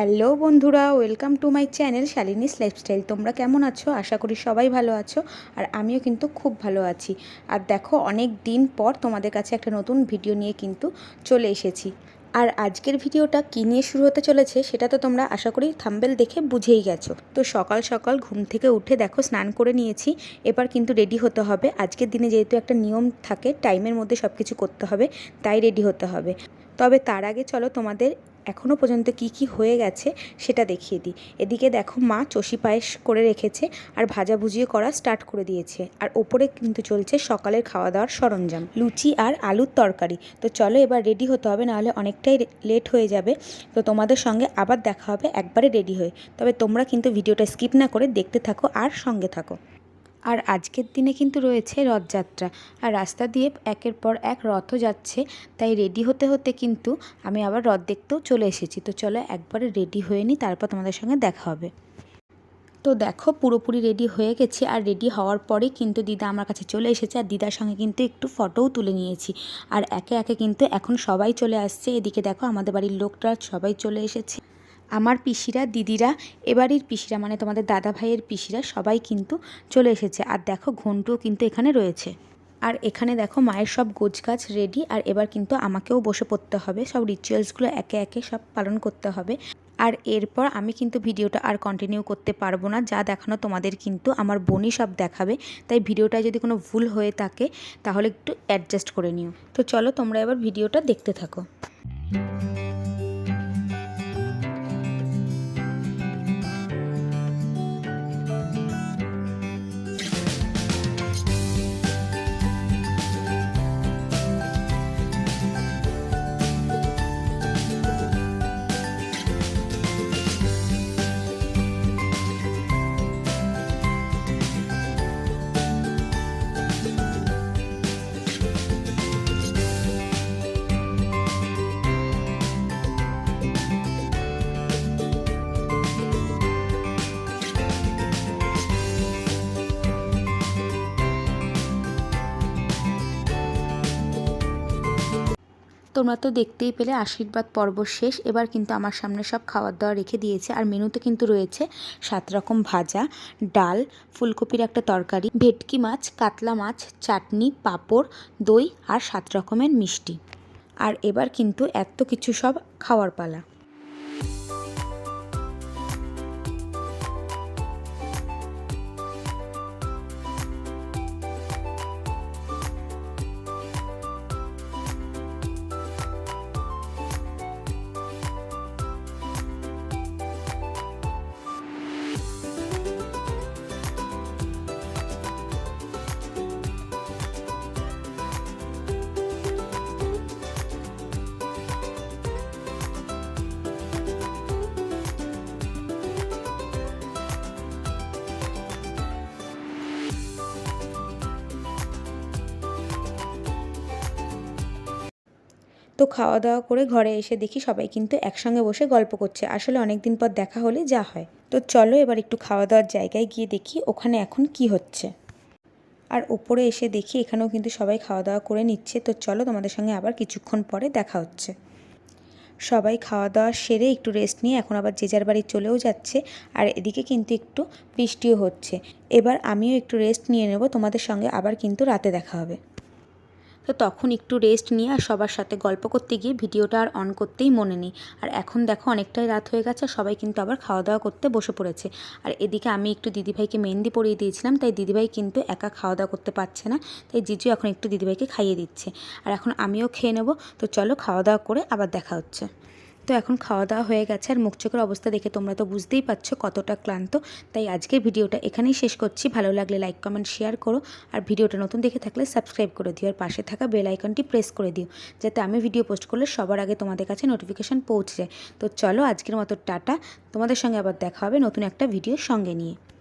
Hello বন্ধুরা, welcome to my channel Shalini's lifestyle. তোমরা কেমন আছো? আশা করি সবাই ভালো আছো আর আমিও কিন্তু খুব ভালো আছি। আর দেখো, অনেক দিন পর তোমাদের কাছে একটা নতুন ভিডিও নিয়ে কিন্তু চলে এসেছি। আর আজকের ভিডিওটা কী নিয়ে শুরু হতে চলেছে সেটা তো তোমরা আশা করি থাম্বেল দেখে বুঝেই গেছো। তো সকাল সকাল ঘুম থেকে উঠে দেখো, স্নান করে নিয়েছি। এবার কিন্তু রেডি হতে হবে। আজকের দিনে যেহেতু একটা নিয়ম থাকে, টাইমের মধ্যে সব কিছু করতে হবে, তাই রেডি হতে হবে। তবে তার আগে চলো তোমাদের এখনও পর্যন্ত কি কি হয়ে গেছে সেটা দেখিয়ে দিই। এদিকে দেখো মা চষি পায়েস করে রেখেছে আর ভাজা ভুজিয়ে করা স্টার্ট করে দিয়েছে। আর ওপরে কিন্তু চলছে সকালের খাওয়া দাওয়ার সরঞ্জাম। লুচি আর আলুর তরকারি। তো চলো এবার রেডি হতে হবে, নাহলে অনেকটাই লেট হয়ে যাবে। তো তোমাদের সঙ্গে আবার দেখা হবে একবারে রেডি হয়ে। তবে তোমরা কিন্তু ভিডিওটা স্কিপ না করে দেখতে থাকো আর সঙ্গে থাকো। আর আজকের দিনে কিন্তু রয়েছে রথযাত্রা। আর রাস্তা দিয়ে একের পর এক রথও যাচ্ছে, তাই রেডি হতে হতে কিন্তু আমি আবার রথ দেখতেও চলে এসেছি। তো চলো একবারে রেডি হয়ে নিই, তারপর তোমাদের সঙ্গে দেখা হবে। তো দেখো পুরোপুরি রেডি হয়ে গেছি, আর রেডি হওয়ার পরেই কিন্তু দিদা আমার কাছে চলে এসেছে, আর দিদার সঙ্গে কিন্তু একটু ফটোও তুলে নিয়েছি। আর একে একে কিন্তু এখন সবাই চলে আসছে। এদিকে দেখো আমাদের বাড়ির লোকটা সবাই চলে এসেছে। আমার পিসিরা, দিদিরা এবাড়ির পিসিরা মানে তোমাদের দাদা ভাইয়ের পিসিরা সবাই কিন্তু চলে এসেছে। আর দেখো, ঘন্টুও কিন্তু এখানে রয়েছে। আর এখানে দেখো, মায়ের সব গোছ গাছ রেডি আর এবার কিন্তু আমাকেও বসে পড়তে হবে। সব রিচুয়ালসগুলো একে একে সব পালন করতে হবে। আর এরপর আমি কিন্তু ভিডিওটা আর কন্টিনিউ করতে পারব না। যা দেখানো তোমাদের কিন্তু আমার বোনই সব দেখাবে। তাই ভিডিওটা যদি কোনো ভুল হয়ে থাকে, তাহলে একটু অ্যাডজাস্ট করে নিও। তো চলো, তোমরা এবার ভিডিওটা দেখতে থাকো। তোমরা তো দেখতেই পেলে আশীর্বাদ পর্ব শেষ। এবার কিন্তু আমার সামনে সব খাবার দাওয়া রেখে দিয়েছে। আর মেনুতে কিন্তু রয়েছে সাত রকম ভাজা, ডাল, ফুলকপির একটা তরকারি, ভেটকি মাছ, কাতলা মাছ, চাটনি, পাঁপড়, দই আর সাত রকমের মিষ্টি। আর এবার কিন্তু এত কিছু সব খাওয়ার পালা। তো খাওয়া দাওয়া করে ঘরে এসে দেখি সবাই কিন্তু একসঙ্গে বসে গল্প করছে। আসলে অনেক দিন পর দেখা হলে যা হয়। তো চলো এবার একটু খাওয়া দাওয়ার জায়গায় গিয়ে দেখি ওখানে এখন কি হচ্ছে। আর ওপরে এসে দেখি এখানেও কিন্তু সবাই খাওয়া দাওয়া করে নিচ্ছে। তো চলো তোমাদের সঙ্গে আবার কিছুক্ষণ পরে দেখা হচ্ছে। সবাই খাওয়া দাওয়া সেরে একটু রেস্ট নিয়ে এখন আবার যে যার বাড়ি চলেও যাচ্ছে। আর এদিকে কিন্তু একটু বৃষ্টিও হচ্ছে। এবার আমিও একটু রেস্ট নিয়ে নেব। তোমাদের সঙ্গে আবার কিন্তু রাতে দেখা হবে। তো তখন একটু রেস্ট নিয়ে আর সবার সাথে গল্প করতে গিয়ে ভিডিওটা আর অন করতেই মনে নেই। আর এখন দেখো অনেকটাই রাত হয়ে গেছে, সবাই কিন্তু আবার খাওয়া দাওয়া করতে বসে পড়েছে। আর এদিকে আমি একটু দিদিভাইকে মেহেন্দি পরিয়ে দিয়েছিলাম, তাই দিদিভাই কিন্তু একা খাওয়া দাওয়া করতে পারছে না, তাই জিজু এখন একটু দিদিভাইকে খাইয়ে দিচ্ছে। আর এখন আমিও খেয়ে নেব, তো চলো খাওয়া দাওয়া করে আবার দেখা হচ্ছে। তো এখন খাওয়া দাওয়া হয়ে গেছে আর মুখ চোখের অবস্থা দেখে তোমরা তো বুঝতেই পারছ কতটা ক্লান্ত। তাই আজকে ভিডিওটা এখানেই শেষ করছি। ভালো লাগলে লাইক, কমেন্ট, শেয়ার করো। আর ভিডিওটা নতুন দেখে থাকলে সাবস্ক্রাইব করে দিও। আর পাশে থাকা বেল আইকনটি প্রেস করে দিও, যাতে আমি ভিডিও পোস্ট করলে সবার আগে তোমাদের কাছে নোটিফিকেশান পৌঁছে যায়। তো চলো আজকের মতো টাটা। তোমাদের সঙ্গে আবার দেখা হবে নতুন একটা ভিডিও সঙ্গে নিয়ে।